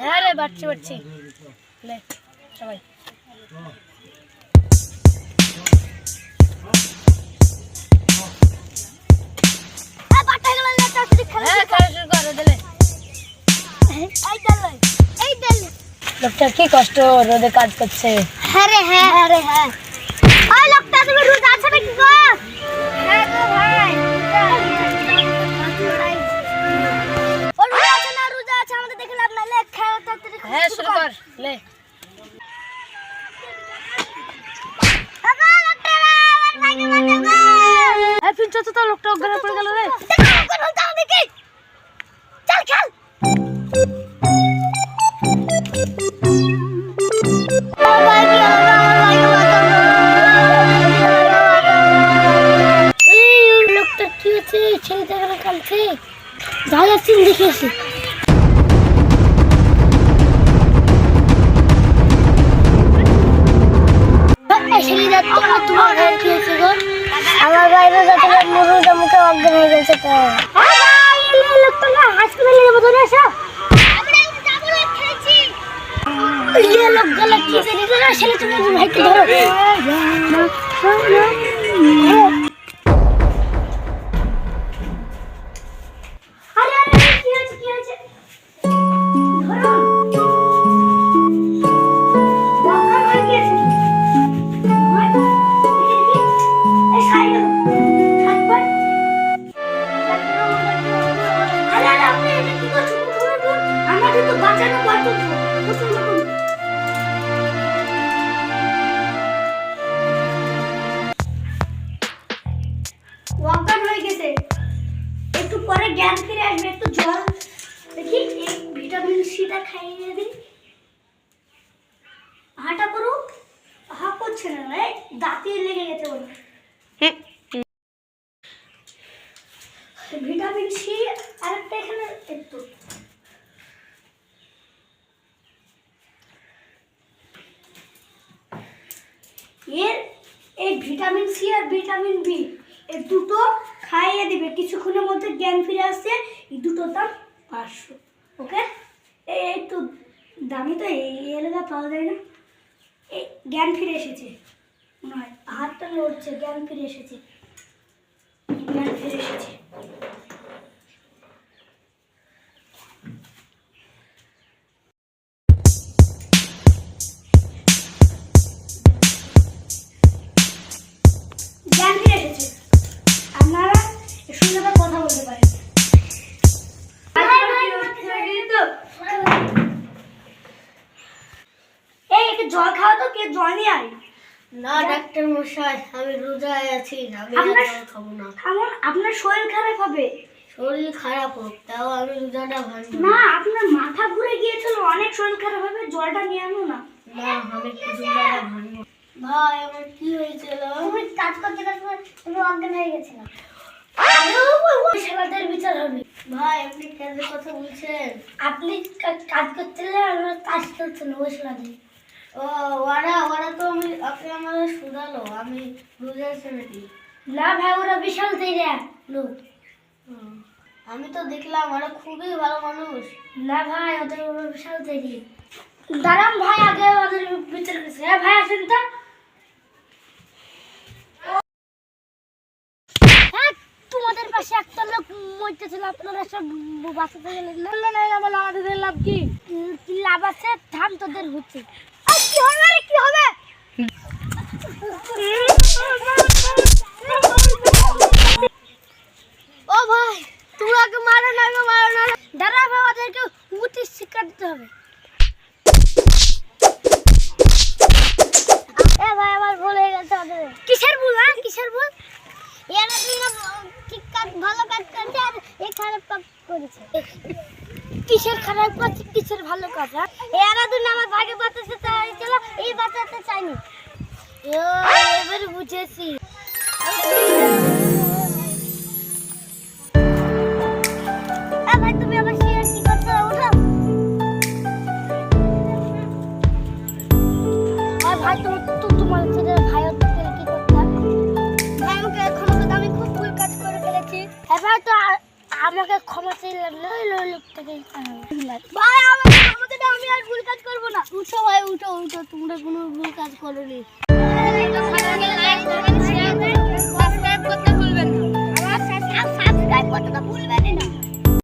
হ্যাঁ রে বাড়ছি বাড়ছি। লে সবাই। হ্যাঁ লোকটা কি কষ্ট রোদে কাজ করছে। হ্যাঁ রে হ্যাঁ। হ্যাঁ রে হ্যাঁ। ওই লোকটা তুমি রোজ আছে নাকি গো? হ্যাঁ গো ভাই হ্যাঁ পিঞ্চ তো লোকটা অজ্ঞান পড়ে গেল রে। চল চল দেখি চল খেল এই লোকটা কি হচ্ছে ছেলেটা কালছে যাই আসছেন মুখে অজ্ঞান হয়ে গেছে তো। লোকটা হাসপাতালে যাব ধরে আসো কি জানি না ছেলে তুমি ভাইকে ধরো। আরে পরে জ্ঞান ফিরে আসবে একটু জল। দেখি এই ভিটামিন সিটা খাইয়ে দিই। হাঁটা করুক হা করছে না এই দাঁতে লেগে গেছে বলে। ভিটামিন সি আরেকটা এখানে একটু। এর এই ভিটামিন সি আর ভিটামিন বি এই দুটো খাইয়ে দেবে। কিছুক্ষণের মধ্যে জ্ঞান ফিরে আসছে এই দুটো দাম পাঁচশো, ওকে? এই একটু দামি তো, এই এলাকা পাওয়া যায় না। এই জ্ঞান ফিরে এসেছে। মনে হয় হাতটা লড়ছে জ্ঞান ফিরে এসেছে। জ্ঞান ফিরে এসেছে। খাওয়া তো কে জল আয়। না ডাক্তার মশাই আমি রোজায় আছি আমি আপনার- খাব না। আমার আপনার শরীর খারাপ হবে। শরীর খারাপ হোক তাও আমি রোজাটা ভাঙবো না আপনার মাথা ঘুরে গিয়েছিল অনেক শরীর খারাপ হবে জলটা নিয়ে আনো না। না আমি রোজাটা ভাঙবো ভাই আমার কি হয়েছিল? তুমি কাজ করতে করতে তুমি অজ্ঞান হয়ে গেছিল ছেলেদের বিচার হবে। ভাই আপনি কেন কথা বলছেন? আপনি কাজ করছিলে আমরা কাজ করছিল ওই ও ওরা ওরা তো আমি আপনি আমাদের শুধালো আমি রোজা ছেলেটি না ভাই ওরা বিশাল তেজা লোক। আমি তো দেখলাম ওরা খুবই ভালো মানুষ। না ভাই ওদের ওরা বিশাল তেজি। দাঁড়ান ভাই আগে ওদের বিচার করছে। হ্যাঁ ভাই আসেন তো। হ্যাঁ, তোমাদের পাশে একটা লোক মরতেছিল আপনারা সব বাঁচাতে গেলেন না? না না আমাদের লাভ কি? কি লাভ আছে? ধান তোদের হচ্ছে। হবে ও ভাই তুমি মারো না মারো না। দাঁড়া ভাই, ওদেরকে উচিত শিক্ষা দিতে হবে। এ ভাই, আমার ভুল কিসের ভুল হ্যাঁ? কিসের ভুল? এরা ঠিক কাজ ভালো কাজ করছে আর এই খারাপ করেছে। কিসের খারাপ কাজ কিসের ভালো কাজ হ্যাঁ? এরা তুই না আমার ভাগে বাঁচাতে চাইছিল এই বাঁচাতে চাইনি ও এবার বুঝেছি। ভাই তুমি আমার কি আর ভাই তুমি তো তোমার ভাই কি ভাই আমাকে ক্ষমা আমি খুব ভুল কাজ করে ফেলেছি। এবার তো আ- আমাকে ক্ষমা চাইলাম লই লই লোকটাকে ভাই আমাকে ক্ষমা চাইলে আমি আর ভুল কাজ করব না। উঠো ভাই উঠো উঠো তোমরা কোনো ভুল কাজ করোনি। সাবস্ক্রাইব করতে ভুলবেন না। সাবস্ক্রাইব করতে ভুলবেন না।